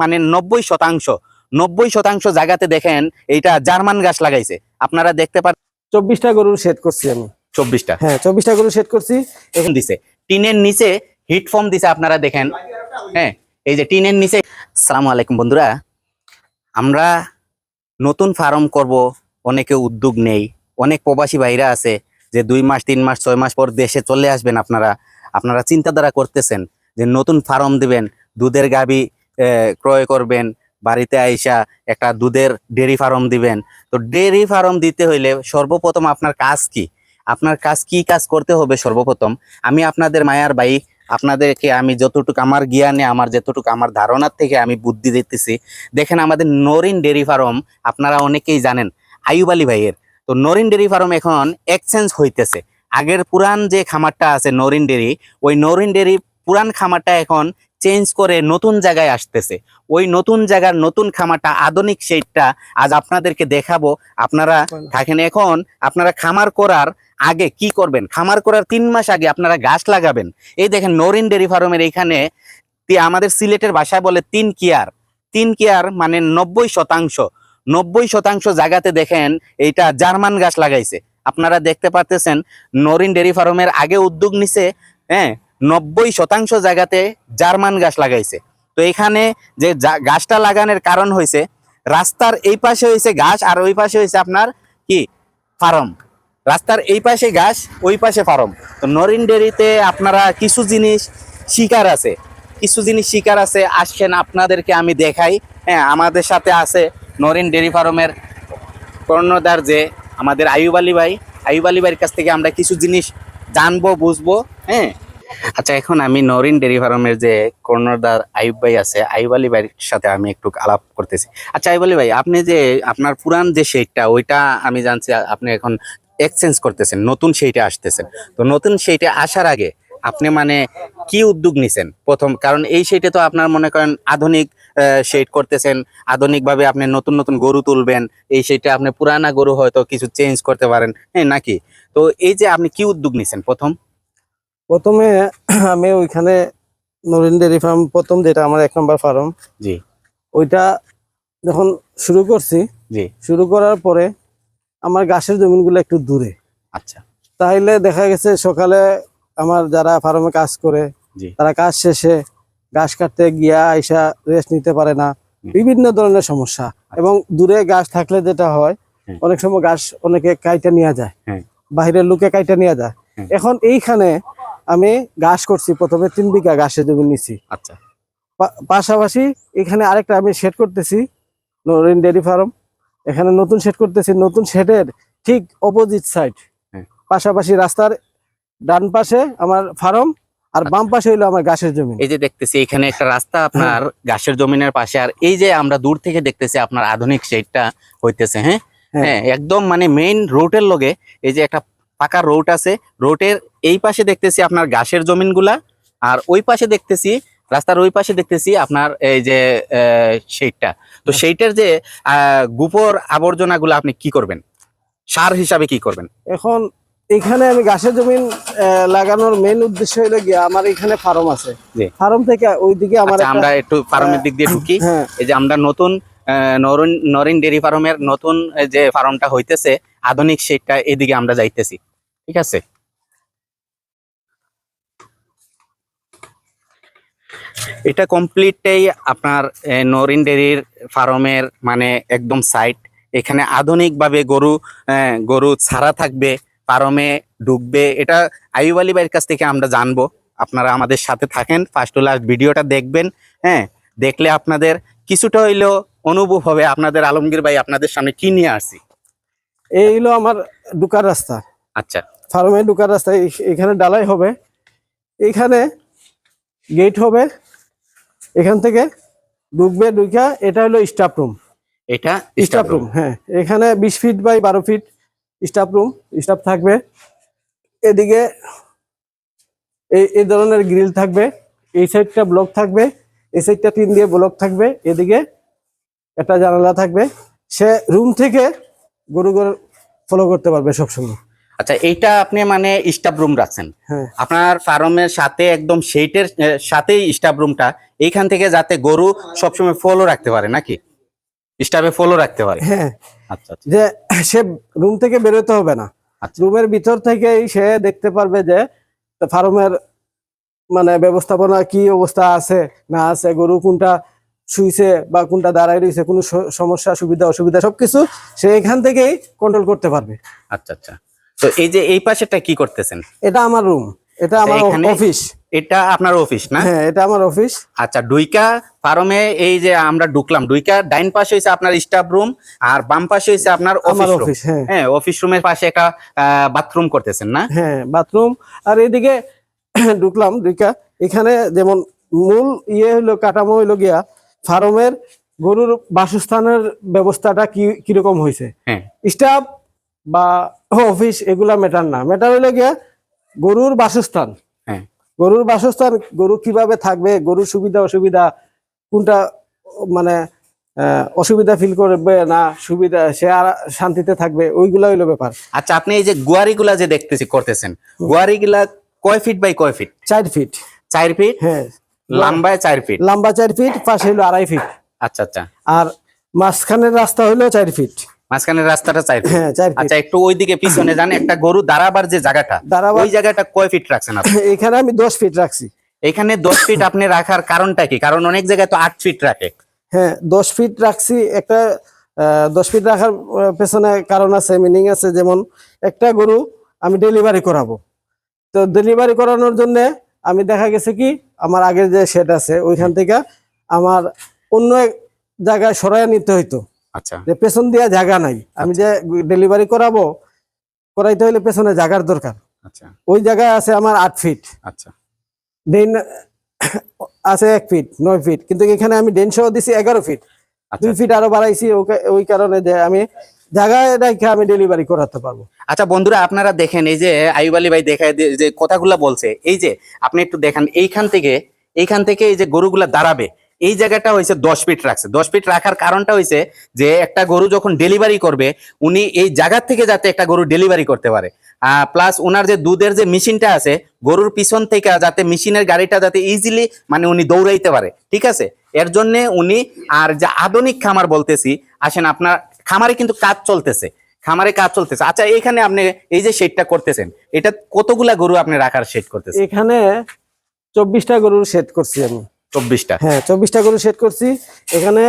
মানে নব্বই শতাংশ নব্বই শতাংশ জায়গাতে দেখেন এইটা জার্মান গাছ লাগাইছে। আপনারা দেখতে পাচ্ছেন চব্বিশটা গরুর সেট করছি আমি। চব্বিশটা। হ্যাঁ চব্বিশটা গরু সেট করছি। এখন দিছে। টিনের নিচে হিট ফর্ম দিছে আপনারা দেখেন। হ্যাঁ এই যে টিনের নিচে সালামু আলাইকুম বন্ধুরা। আমরা নতুন ফার্ম করব অনেকে উদ্যোগ নেই। অনেক প্রবাসী ভাইরা আছে যে দুই মাস তিন মাস ছয় মাস পর দেশে চলে আসবেন আপনারা। আপনারা চিন্তাধারা করতেছেন যে নতুন ফার্ম দিবেন দুধের গাবি ক্রয় করবেন, বাড়িতে আইসা একটা দুধের ডেয়ারি ফার্ম দিবেন। তো ডেয়ারি ফার্ম দিতে হইলে সর্বপ্রথম আপনার কাজ কি? আপনার কাজ কি কাজ করতে হবে সর্বপ্রথম? আমি আপনাদের মায়ার ভাই, আপনাদেরকে আমি যতটুকু আমার জ্ঞানে, আমার যতটুকু আমার ধারণার থেকে আমি বুদ্ধি দিতেছি। দেখেন আমাদের নরিন ডেয়ারি ফার্ম আপনারা অনেকেই জানেন আয়ুব আলী ভাইয়ের। তো নরিন ডেয়ারি ফার্ম এখন এক্সচেঞ্জ হইতেছে। আগের পুরান যে খামারটা আছে নরিন ডেরি ওই নরিন ডেয়ারি পুরান খামারটা এখন চেঞ্জ করে নতুন জায়গায় আসতেছে। ওই নতুন জায়গার নতুন খামারটা আধুনিক সেইটা আজ আপনাদেরকে দেখাবো। আপনারা থাকেন এখন আপনারা খামার করার আগে কি করবেন? খামার করার তিন মাস আগে আপনারা গাছ লাগাবেন। এই দেখেন নরিন ডেরি ফার্মের এখানে আমাদের সিলেটের ভাষায় বলে তিন কেয়ার। তিন কেয়ার মানে নব্বই শতাংশ। নব্বই শতাংশ জায়গাতে দেখেন এইটা জার্মান গাছ লাগাইছে। আপনারা দেখতে পারতেছেন নরিন ডেরি ফার্মের আগে উদ্যোগ নিছে হ্যাঁ? নব্বই শতাংশ জায়গাতে জার্মান গাছ লাগাইছে। তো এখানে যে গাছটা লাগানোর কারণ হয়েছে রাস্তার এই পাশে হয়েছে গাছ আর ওই পাশে হয়েছে আপনার কি? ফার্ম। রাস্তার এই পাশে গাছ, ওই পাশে ফার্ম। তো নরিন ডেরিতে আপনারা কিছু জিনিস শিকার আছে। কিছু জিনিস শিকার আছে আসছেন আপনাদেরকে আমি দেখাই। হ্যাঁ আমাদের সাথে আছে নরিন ডেরি ফার্মের কর্ণধার যে আমাদের আয়ুব আলী ভাই। আয়ুব আলী ভাইয়ের কাছ থেকে আমরা কিছু জিনিস জানব, বুঝব হ্যাঁ। আচ্ছা এখন আমি নরিন ডেরি ফার্মের যে কর্ণধার আয়ুব ভাই আছে আয়ুব আলী ভাইয়ের সাথে আমি একটু আলাপ করতেছি। আচ্ছা আয়ুব আলী ভাই, আপনি যে আপনার পুরান যে শেডটা ওইটা আমি জানছি আপনি এখন এক্সচেঞ্জ করতেছেন, নতুন সেইটা আসতেছেন। তো নতুন সেইটা আসার আগে আপনি মানে কি উদ্যোগ নিছেন প্রথম? কারণ এই সেইটে তো আপনার মনে করেন আধুনিক শেড করতেছেন, আধুনিকভাবে আপনি নতুন নতুন গরু তুলবেন, এই সেইটা আপনি পুরানা গরু হয়তো কিছু চেঞ্জ করতে পারেন হ্যাঁ নাকি? তো এই যে আপনি কি উদ্যোগ নিছেন প্রথম? প্রথমে আমি ওইখানে নরিন ডেরি ফার্ম প্রথম যেটা আমার এক নম্বর ফার্ম জি। ওইটা যখন শুরু করছি জি। শুরু করার পরে আমার গাছের জমিনগুলো একটু দূরে। আচ্ছা। তাইলে দেখা গেছে সকালে আমার যারা ফার্মে কাজ করে তারা কাজ শেষে ঘাস কাটতে গিয়া আইসা রেস্ট নিতে পারে না। বিভিন্ন ধরনের সমস্যা এবং দূরে গাছ থাকলে যেটা হয় অনেক সময় গাছ অনেকে কাইটা নিয়ে যায়। বাইরের লোকে কাইটা নিয়ে যায়। এখন এইখানে আমি ঘাস করছি প্রথমে তিন বিঘা ঘাসের জমি নিছি। আচ্ছা। পাশাপাশি এখানে আরেকটা আমি শেড করতেছি নরিন ডেয়ারি ফার্ম। এখানে নতুন শেড করতেছি নতুন শেডের ঠিক অপোজিট সাইড হ্যাঁ। পাশাপাশি রাস্তার ডান পাশে আমার ফার্ম আর আচ্ছা। বাম পাশে হইল আমার ঘাসের জমি। এই যে দেখতেছি এখানে একটা রাস্তা আপনার ঘাসের জমিনের পাশে আর এই যে আমরা দূর থেকে দেখতেছি আপনার আধুনিক শেডটা হইতেছে হ্যাঁ? হ্যাঁ। হ্যাঁ একদম মানে মেইন রোডের লগে এই যে একটা পাকা রোড আছে। রোডের এই পাশে দেখতেছি আপনার ঘাসের জমিনগুলা আর ওই পাশে দেখতেছি রাস্তার ওই পাশে দেখতেছি আপনার এই যে শেডটা তো। সেইটার যে গোবর আবর্জনাগুলো আপনি কি করবেন? সার হিসাবে কি করবেন? এখন এখানে আমি ঘাসের জমিন লাগানোর মেন উদ্দেশ্য হলো গিয়ে আমার এখানে ফার্ম আছে। ফার্ম থেকে ওইদিকে আমার আচ্ছা আমরা একটু ফার্মের দিক দিয়ে ঢুকি। হ্যাঁ। এই যে আমরা নতুন নরিন নরিন ডেরি ফার্মের নতুন যে ফার্মটা হইতেছে, আধুনিক সেটটা এদিকে আমরা যাইতেছি। ঠিক আছে? এটা কমপ্লিটটাই আপনার নরিন ডেরির ফার্মের মানে একদম সাইট এখানে আধুনিকভাবে গরু গরু ছাড়া থাকবে, ফার্মে ঢুকবে। এটা আইব আলী ভাইয়ের কাছ থেকে আমরা জানব। আপনারা আমাদের সাথে থাকেন। ফার্স্ট টু লাস্ট ভিডিওটা দেখবেন। হ্যাঁ দেখলে আপনাদের কিছুটা হইলেও অনুভব হবে আপনাদের আলমগীর ভাই আপনাদের সামনে কি নিয়ে আসছি? এই হলো আমার ঢুকার রাস্তা। আচ্ছা। ফার্মে ঢুকার রাস্তা এখানে ডালাই হবে। এখানে গেট হবে। এখান থেকে ঢুকবে ঢুকা এটা হলো স্টাফ রুম এটা স্টাফ রুম হ্যাঁ। এখানে বিশ ফিট বাই বারো ফিট স্টাফ রুম স্টাফ থাকবে। এদিকে এই এই ধরনের গ্রিল থাকবে। এই সাইডটা ব্লক থাকবে। এই সাইডটা টিন দিয়ে ব্লক থাকবে। এদিকে একটা জানালা থাকবে। সে রুম থেকে গরু গরু ফলো করতে পারবে সবসময়। আচ্ছা এইটা আপনি মানে স্টাফ রুম রাখছেন। হ্যাঁ। আপনার ফার্মের সাথে একদম সেইটের সাথেই স্টাফ রুমটা এইখান থেকে যাতে গরু সবসময় ফলো রাখতে পারে নাকি? স্টাফে ফলো রাখতে পারে। হ্যাঁ। আচ্ছা আচ্ছা। যে সে রুম থেকে বেরোতে হবে না। আচ্ছা। রুমের ভিতর থেকেই সে দেখতে পারবে যে ফার্মের মানে ব্যবস্থাপনা কি অবস্থা আছে না আছে গরু কোনটা শুইছে বা কোনটা দাঁড়ায় রয়েছে কোনো সমস্যা সুবিধা অসুবিধা সবকিছু সে এখান থেকেই কন্ট্রোল করতে পারবে। আচ্ছা আচ্ছা। তো এই যে এই পাশেটা কি করতেছেন? এটা আমার রুম এটা আমার অফিস এটা আপনার অফিস না? হ্যাঁ এটা আমার অফিস আচ্ছা ডুইকা ফার্মে এই যে আমরা ঢুকলাম ডুইকা ডাইন পাশে হয়েছে আপনার স্টাফ রুম আর বাম পাশে হয়েছে আপনার অফিস রুম অফিস হ্যাঁ। হ্যাঁ অফিস রুমের পাশে একটা বাথরুম করতেছেন না? হ্যাঁ বাথরুম আর এদিকে ঢুকলাম ঢুকা এখানে যেমন মূল ইয়ে হলো কাঠামো হইল গিয়া ফার্মের গরুর বাসস্থানের ব্যবস্থাটা কি কীরকম হয়েছে হ্যাঁ। স্টাফ বা অফিস এগুলা ম্যাটার না। ম্যাটার হইল গিয়া গরুর বাসস্থান। হ্যাঁ। গরুর বাসস্থান গরু কীভাবে থাকবে গরুর সুবিধা অসুবিধা কোনটা মানে অসুবিধা ফিল করবে না সুবিধা সে আর শান্তিতে থাকবে ওইগুলা হইল ব্যাপার। আচ্ছা আপনি এই যে গুয়ারিগুলা যে দেখতেছি করতেছেন গুয়ারিগুলা কয় ফিট বাই কয় ফিট চার ফিট চার ফিট হ্যাঁ। লম্বায় চার ফিট লম্বা চার ফিট পাশে হইল আড়াই ফিট আচ্ছা আচ্ছা। আর মাঝখানের রাস্তা হইল চার ফিট মাঝখানের রাস্তাটা চার ফিট হ্যাঁ চার ফিট আচ্ছা একটু ওইদিকে পিছনে যান একটা গরু দাঁড়াবার যে জায়গাটা ওই জায়গাটা কয় ফিট রাখছেন আপনি? এখানে আমি দশ ফিট রাখছি। এখানে দশ ফিট আপনি রাখার কারণটা কি? কারণ অনেক জায়গায় তো আট ফিট রাখে। হ্যাঁ দশ ফিট রাখছি। একটা আহ, দশ ফিট রাখার পেছনে কারণ আছে মিনিং আছে যেমন একটা গরু আমি ডেলিভারি করাবো। তো ডেলিভারি করানোর জন্য আমি দেখা গেছে কি আমার আগের যে শেড আছে ওইখান থেকে আমার অন্য এক জায়গায় সরাই নিতে হইতো। আচ্ছা। যে পেছন দিয়া জায়গা নাই। আমি যে ডেলিভারি করাবো করাইতে হলে পেছনে জায়গার দরকার। আচ্ছা। ওই জায়গায় আছে আমার আট ফিট আচ্ছা। ডেন আছে এক ফিট নয় ফিট কিন্তু এখানে আমি ডেন সহ দিছি এগারো ফিট আচ্ছা। দুই ফিট আরও বাড়াইছি ওই কারণে যে আমি জায়গায় রেখে আমি ডেলিভারি করাতে পারব। আচ্ছা বন্ধুরা, আপনারা দেখেন, এই যে আইব আলী ভাই দেখায় যে কথাগুলা বলছে, এই যে আপনি একটু দেখেন, এইখান থেকে এইখান থেকে এই যে গরুগুলা দাঁড়াবে, এই জায়গাটা হয়েছে দশ ফিট রাখছে। দশ ফিট রাখার কারণটা হয়েছে যে একটা গরু যখন ডেলিভারি করবে, উনি এই জায়গার থেকে যাতে একটা গরু ডেলিভারি করতে পারে। প্লাস ওনার যে দুধের যে মেশিনটা আছে, গরুর পিছন থেকে যাতে মেশিনের গাড়িটা যাতে ইজিলি মানে উনি দৌড়াইতে পারে, ঠিক আছে? এর জন্য উনি, আর যে আধুনিক খামার বলতেছি, আসেন আপনার খামারে কিন্তু কাজ চলতেছে খামারে কাজ চলতেছে। আচ্ছা এখানে আপনি এই যে শেডটা করতেছেন এটা কতগুলা গরু আপনি রাখার শেড করতেছেন? এখানে চব্বিশটা গরুর সেট করছি আমি। চব্বিশটা? হ্যাঁ চব্বিশটা গরু সেট করছি। এখানে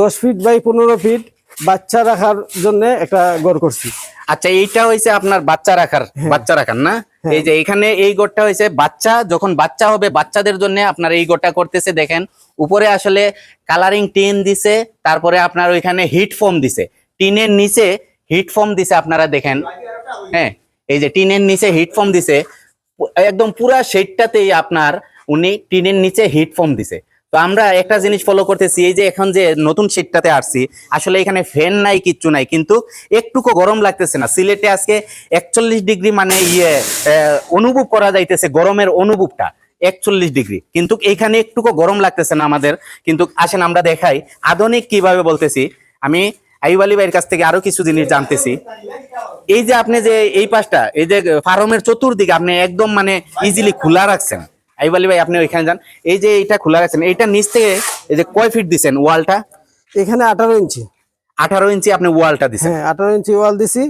দশ ফিট বাই পনেরো ফিট বাচ্চা রাখার জন্য একটা গড় করছি। আচ্ছা এইটা হয়েছে আপনার বাচ্চা রাখার বাচ্চা রাখার না? হ্যাঁ। এই যে এখানে এই গোটটা হয়েছে বাচ্চা, যখন বাচ্চা হবে, বাচ্চাদের জন্য আপনার এই গোটটা করতেছে, দেখেন, উপরে আসলে কালারিং টিন দিছে, তারপরে আপনার ওইখানে হিট ফর্ম দিছে। টিনের নিচে হিট ফর্ম দিছে, আপনারা দেখেন। হ্যাঁ এই যে টিনের নিচে হিট ফর্ম দিছে, একদম পুরা শেডটাতেই আপনার উনি টিনের নিচে হিট ফর্ম দিছে। তো আমরা একটা জিনিস ফলো করতেছি, এই যে এখন যে নতুন শেডটাতে আসছি, আসলে এখানে ফ্যান নাই, কিচ্ছু নাই, কিন্তু একটুকু গরম লাগতেছে না। সিলেটে আজকে একচল্লিশ ডিগ্রি মানে ইয়ে অনুভব করা যাইতেছে, গরমের অনুভবটা, একচল্লিশ ডিগ্রি। কিন্তু এখানে একটুকু গরম লাগতেছে না আমাদের, কিন্তু আসেন আমরা দেখাই, আধুনিক কীভাবে বলতেছি, আমি আইব আলী ভাইয়ের কাছ থেকে আরও কিছু জিনিস জানতেছি। এই যে আপনি যে এই পাশটা, এই যে ফার্মের চতুর্দিকে আপনি একদম মানে ইজিলি খোলা রাখছেন আইব আলী ভাই আপনি ওইখানে যান। এই যে এইটা খোলা রাখছেন এইটা নিচ থেকে এই যে কয় ফিট দিছেন ওয়ালটা? এখানে আঠারো ইঞ্চি। আঠারো ইঞ্চি আপনি ওয়ালটা দিছেন। হ্যাঁ আঠারো ইঞ্চি ওয়াল দিছি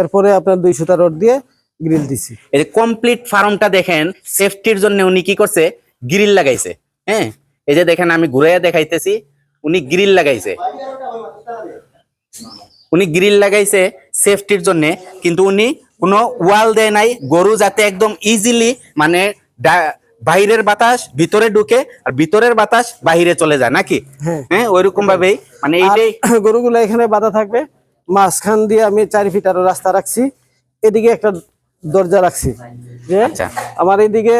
এরপরে আপনার দুই সুতা রড দিয়ে গ্রিল দিছি। এই যে কমপ্লিট ফার্মটা দেখেন সেফটির জন্য উনি কি করছে? গ্রিল লাগাইছে। হ্যাঁ এই যে দেখেন আমি ঘুরাইয়া দেখাইতেছি উনি গ্রিল লাগাইছে। উনি গ্রিল লাগাইছে সেফটির জন্য কিন্তু উনি কোনো ওয়াল দেয় নাই। গরু যাতে একদম ইজিলি মানে বাইরের বাতাস ভিতরে ঢুকে আর ভিতরের বাতাস বাইরে চলে যায় নাকি? হ্যাঁ। হ্যাঁ ওইরকম ভাবেই মানে এইটাই গরুগুলো এখানে বাঁধা থাকবে মাঝখান দিয়ে আমি চার ফিট আরও রাস্তা রাখছি এদিকে একটা দরজা রাখছি। যে আচ্ছা। আমার এদিকে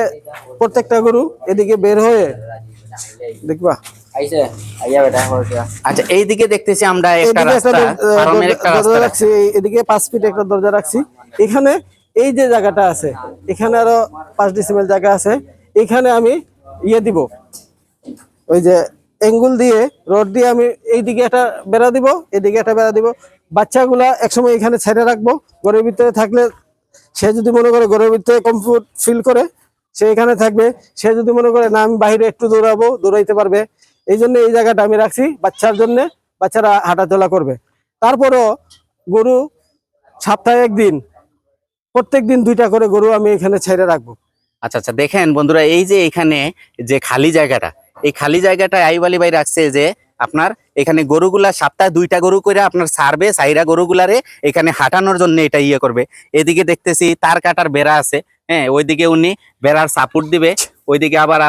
প্রত্যেকটা গরু এদিকে বের হয়ে দেখবা। আচ্ছা এইদিকে দেখতেছি আমরা একটা রাস্তা। রাখছি। এদিকে পাঁচ ফিট একটা দরজা রাখছি। এখানে এই যে জায়গাটা আছে এখানে আরও পাঁচ ডিসিমেল জায়গা আছে। এখানে আমি ইয়ে দিব। ওই যে এঙ্গুল দিয়ে, রড দিয়ে আমি এইদিকে একটা বেড়া দিব, এদিকে একটা বেড়া দিব। বাচ্চাগুলা একসময় এখানে ছেড়ে রাখব। ঘরের ভিতরে থাকলে সে যদি মনে করে ঘরের ভিতরে কমফোর্ট ফিল করে, সে এখানে থাকবে। সে যদি মনে করে, না, আমি বাইরে একটু দৌড়াবো, দৌড়াইতে পারবে। এই জন্য এই জায়গাটা আমি রাখছি বাচ্চার জন্য। বাচ্চারা হাঁটাচলা করবে। তারপরও গরু সপ্তাহে একদিন প্রত্যেক দিন দুইটা করে গরু আমি এখানে ছেড়ে রাখব। আচ্ছা আচ্ছা দেখেন বন্ধুরা, এই যে এখানে যে খালি জায়গাটা, এই খালি জায়গাটা আইব আলী ভাই রাখছে যে আপনার এখানে গরুগুলা সপ্তাহে দুইটা গরু করে আপনার সারবে, সাইরা গরুগুলারে এখানে হাঁটানোর জন্য এটা ইয়ে করবে। এদিকে দেখতেছি তার কাটার বেড়া আছে হ্যাঁ ওইদিকে উনি বেড়ার সাপোর্ট দিবে, ওইদিকে আবার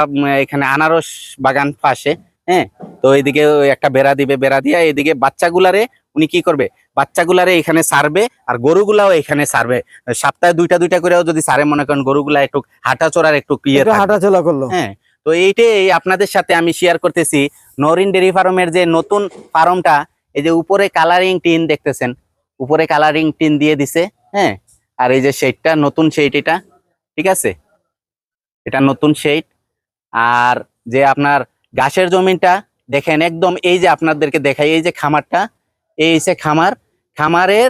এখানে আনারস বাগান পাশে হ্যাঁ? তো এইদিকে একটা বেড়া দিবে বেড়া দিয়ে এদিকে বাচ্চাগুলারে উনি কি করবে? বাচ্চাগুলারে এখানে সারবে আর গরুগুলাও এখানে সারবে। সপ্তাহে দুইটা দুইটা করেও যদি সারে মনে করেন গরুগুলা একটু হাঁটা চড়ার একটু ইয়ে একটু হাঁটাচলা করল। হ্যাঁ তো এইটাই আপনাদের সাথে আমি শেয়ার করতেছি। নরিন ডেরি ফার্মের যে নতুন ফার্মটা এই যে উপরে কালারিং টিন দেখতেছেন উপরে কালারিং টিন দিয়ে দিছে হ্যাঁ? আর এই যে শেডটা নতুন শেড এটা ঠিক আছে? এটা নতুন শেড আর যে আপনার ঘাসের জমিটা দেখেন একদম এই যে আপনাদেরকে দেখাই, এই যে খামারটা, এই যে খামার। খামারের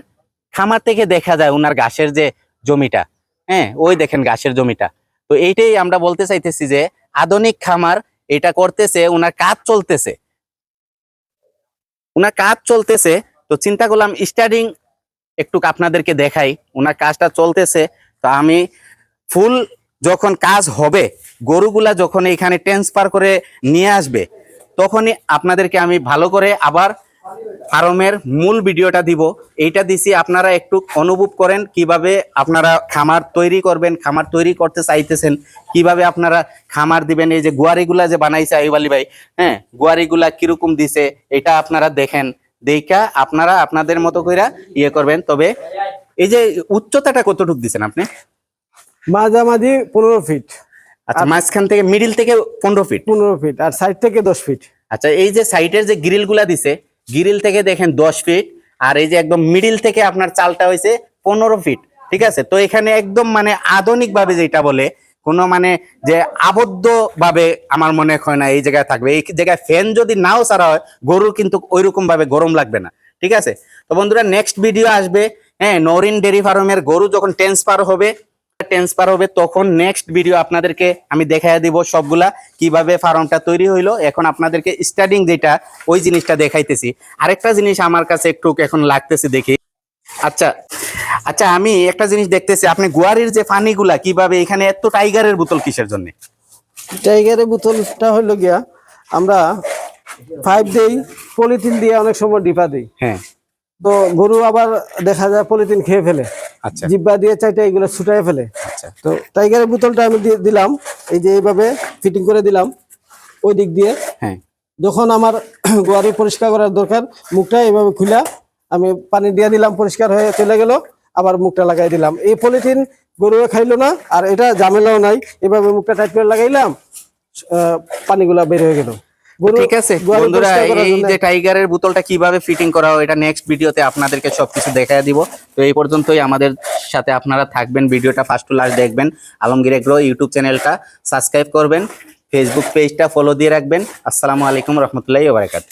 খামার থেকে দেখা যায় ওনার ঘাসের যে জমিটা। হ্যাঁ ওই দেখেন ঘাসের জমিটা। তো এইটাই আমরা বলতে চাইতেছি যে আধুনিক খামার এটা করতেছে ওনার কাজ চলতেছে। ওনার কাজ চলতেছে, তো চিন্তা করলাম স্টার্টিং একটু আপনাদেরকে দেখাই ওনার কাজটা চলতেছে। তো আমি ফুল যখন কাজ হবে গরুগুলা যখন এখানে ট্রান্সফার করে নিয়ে আসবে, তখনই আপনাদেরকে আমি ভালো করে আবার ফার্মের মূল ভিডিওটা দিব। এইটা দিছি আপনারা একটু অনুভব করেন কীভাবে আপনারা খামার তৈরি করবেন, খামার তৈরি করতে চাইতেছেন, কীভাবে আপনারা খামার দিবেন, এই যে গুয়ারিগুলা যে বানাইছে আইব আলী ভাই হ্যাঁ গুয়ারিগুলা কীরকম দিছে এটা আপনারা দেখেন, দেখা আপনারা আপনাদের মতো কইরা ইয়ে করবেন। তবে এই যে উচ্চতাটা কতটুকু দিছেন আপনি? মাঝামাঝি পনেরো ফিট আচ্ছা মাঝখান থেকে মিডিল থেকে পনেরো ফিট পনেরো ফিট আর সাইড থেকে দশ ফিট আচ্ছা এই যে সাইডের যে গ্রিলগুলা দিছে গ্রিল থেকে দেখেন দশ ফিট আর এই যে একদম মিডিল থেকে আপনার চালটা হয়েছে পনেরো ফিট ঠিক আছে? তো এখানে একদম মানে আধুনিক ভাবে যেটা বলে কোনো মানে যে আবদ্ধ ভাবে আমার মনে হয় না এই জায়গায় থাকবে। এই জায়গায় ফ্যান যদি নাও ছাড়া হয় গরুর কিন্তু ওইরকম ভাবে গরম লাগবে না ঠিক আছে? তো বন্ধুরা নেক্সট ভিডিও আসবে। হ্যাঁ নরিন ডেরি ফার্মের গরু যখন ট্রান্সফার হবে ট্রান্সফার হবে তখন নেক্সট ভিডিও আপনাদেরকে আমি দেখাই দিব সবগুলা কীভাবে ফার্মটা তৈরি হইল। এখন আপনাদেরকে স্টার্টিং যেটা ওই জিনিসটা দেখাইতেছি। আরেকটা জিনিস আমার কাছে একটু এখন লাগতেছে দেখি। আচ্ছা আচ্ছা আমি একটা জিনিস দেখতেছি আপনি গুয়ারির যে পানিগুলা কীভাবে এখানে এত টাইগারের বোতল কিসের জন্য? টাইগারের বোতলটা হলো গিয়া আমরা ফাইভ দেই পলিথিন দিয়ে অনেক সময় ডিপা দিই। হ্যাঁ। তো গরু আবার দেখা যায় পলিথিন খেয়ে ফেলে। আচ্ছা। জিব্বা দিয়ে চাইটা এগুলো ছুটাই ফেলে। আচ্ছা তো টাইগারের বোতলটা আমি দিয়ে দিলাম এই যে এইভাবে ফিটিং করে দিলাম ওই দিক দিয়ে। হ্যাঁ। যখন আমার গোয়ারি পরিষ্কার করার দরকার মুখটা এইভাবে খুলা আমি পানি দিয়ে দিলাম পরিষ্কার হয়ে চলে গেল আবার মুখটা লাগাই দিলাম। এই পলিথিন গরু খাইলো না আর এটা ঝামেলাও নাই এভাবে মুখটা টাইট করে লাগাইলাম পানিগুলা বের হয়ে গেল। ঠিক আছে? বন্ধুরা এই যে টাইগারের বোতলটা কীভাবে ফিটিং করা হয় এটা নেক্সট ভিডিওতে আপনাদেরকে সবকিছু দেখায় দিব। তো এই পর্যন্তই আমাদের সাথে আপনারা থাকবেন ভিডিওটা ফার্স্ট টু লাস্ট দেখবেন। আলমগীর এগ্রো ইউটিউব চ্যানেলটা সাবস্ক্রাইব করবেন ফেসবুক পেজটা ফলো দিয়ে রাখবেন। আসসালামু আলাইকুম রহমতুল্লাহ ওবারাকাত